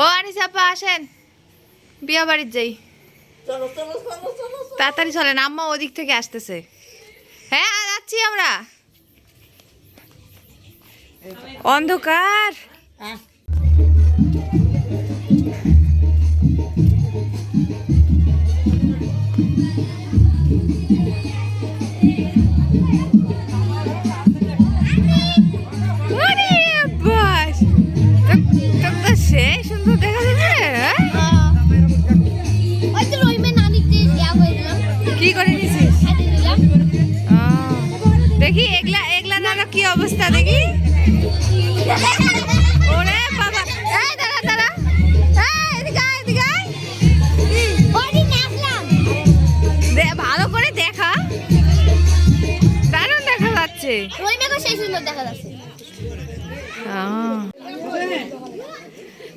ও আনিস আপা আসেন। বিয়া বাড়ির যাই। তাড়াতাড়ি চলেন আম্মা ওদিক থেকে আসতেছে। হ্যাঁ যাচ্ছি আমরা। অন্ধকার। আহ, দেখা হ্যাঁ? তো হয়ে দিলাম কি করে নিছিস আহ, দেখি এগলা এগলা নানো কি অবস্থা দেখি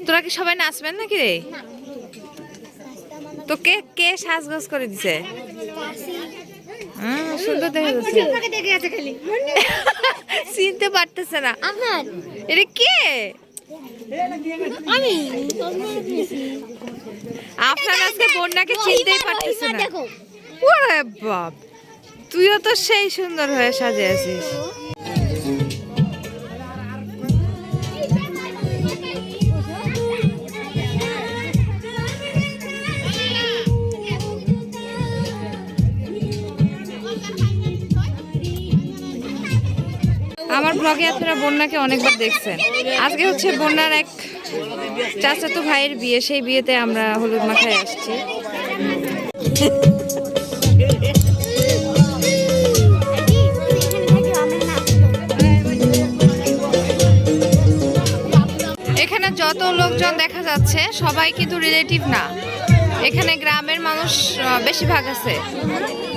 তোরা কি সবাই নাচবেন নাকি রে? তো কে কে সাজগোজ করে দিছে? সুন্দর দেখা যাচ্ছে। চিনতে পারতেছে না। এটা কে? আমি। আপনার আজকে বন্যাকে চিনতেই পারতেছে না। ওরে বাপ তুইও তো সেই সুন্দর হয়ে সাজে আছিস আমার ব্লগে আপনারা বন্যাকে অনেকবার দেখছেন। আজকে হচ্ছে বন্যার এক চাচাতো ভাইয়ের বিয়ে, সেই বিয়েতে আমরা হলুদ মাথায় আসছি। এখানে যত লোকজন দেখা যাচ্ছে, সবাই কিন্তু রিলেটিভ না। এখানে গ্রামের মানুষ বেশিরভাগ আছে।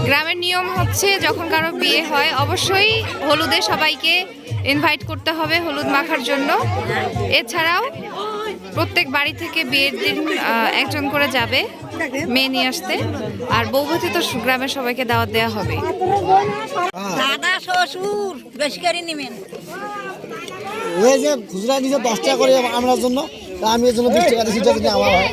গ্রামের নিয়ম হচ্ছে যখন কারও বিয়ে হয় অবশ্যই হলুদে সবাইকে ইনভাইট করতে হবে হলুদ মাখার জন্য। এছাড়াও প্রত্যেক বাড়ি থেকে বিয়ের দিন একজন করে যাবে মেয়ে নিয়ে আসতে। আর বৌভূতি তো গ্রামের সবাইকে দাওয়াত দেওয়া হবে। দাদা শ্বশুর বেশি করে নেবেন। ওই যে খুচরা দশ টাকা করে আমরার জন্য আমি এর জন্য বিশ টাকা দিচ্ছি যদি আমার হয়।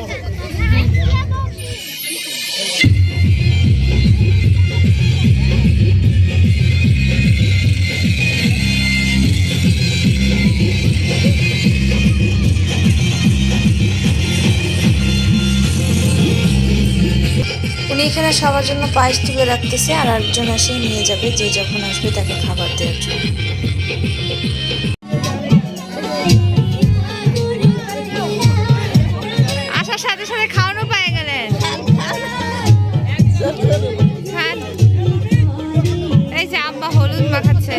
উনি এখানে সবার জন্য পায়েস তুলে রাখতেছে আর একজন এসে নিয়ে যাবে যে যখন আসবে তাকে খাবার দেওয়ার জন্য। আসার সাথে সাথে খাওয়ানো। এই যে হলুদ মাখাচ্ছে।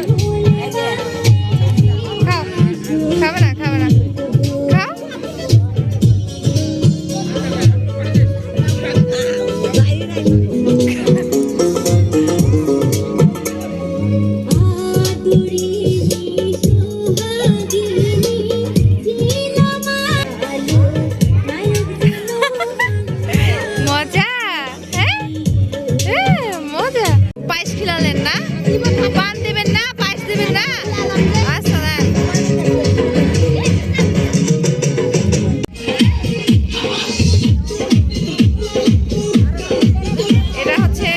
খিলালেন না? পান দেবেন না? পায়েস দেবেন না? আচ্ছা এটা হচ্ছে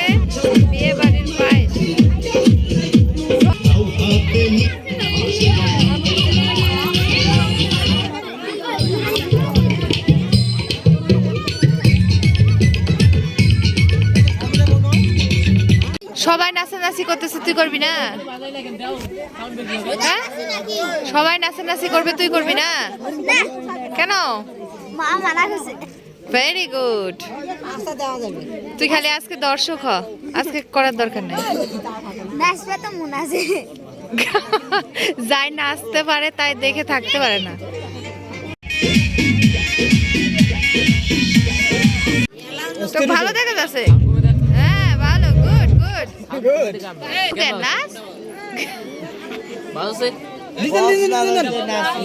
বিয়ে বাড়ির সবাই নাচানাচি করতেছে তুই করবি না? হ্যাঁ? সবাই নাচানাচি করবে তুই করবি না? কেন? ভেরি গুড তুই খালি আজকে দর্শক হ আজকে করার দরকার নেই। যাই নাচতে পারে তাই দেখে থাকতে পারে না। তো ভালো দেখা যাচ্ছে।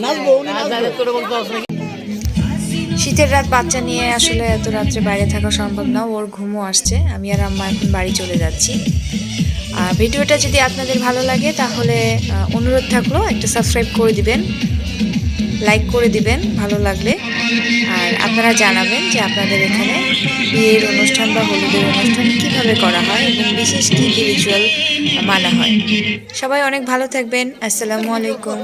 নাচবো। শীতের রাত বাচ্চা নিয়ে আসলে এত রাত্রে বাইরে থাকা সম্ভব না ওর ঘুমও আসছে। আমি আর আম্মা এখন বাড়ি চলে যাচ্ছি। আর ভিডিওটা যদি আপনাদের ভালো লাগে তাহলে অনুরোধ থাকল একটা সাবস্ক্রাইব করে দিবেন লাইক করে দিবেন ভালো লাগলে। আর আপনারা জানাবেন যে আপনাদের এখানে বিয়ের অনুষ্ঠান বা হলুদের অনুষ্ঠান কীভাবে করা হয় এবং বিশেষ কী কী রিচুয়াল মানা হয়। সবাই অনেক ভালো থাকবেন। আসসালামু আলাইকুম।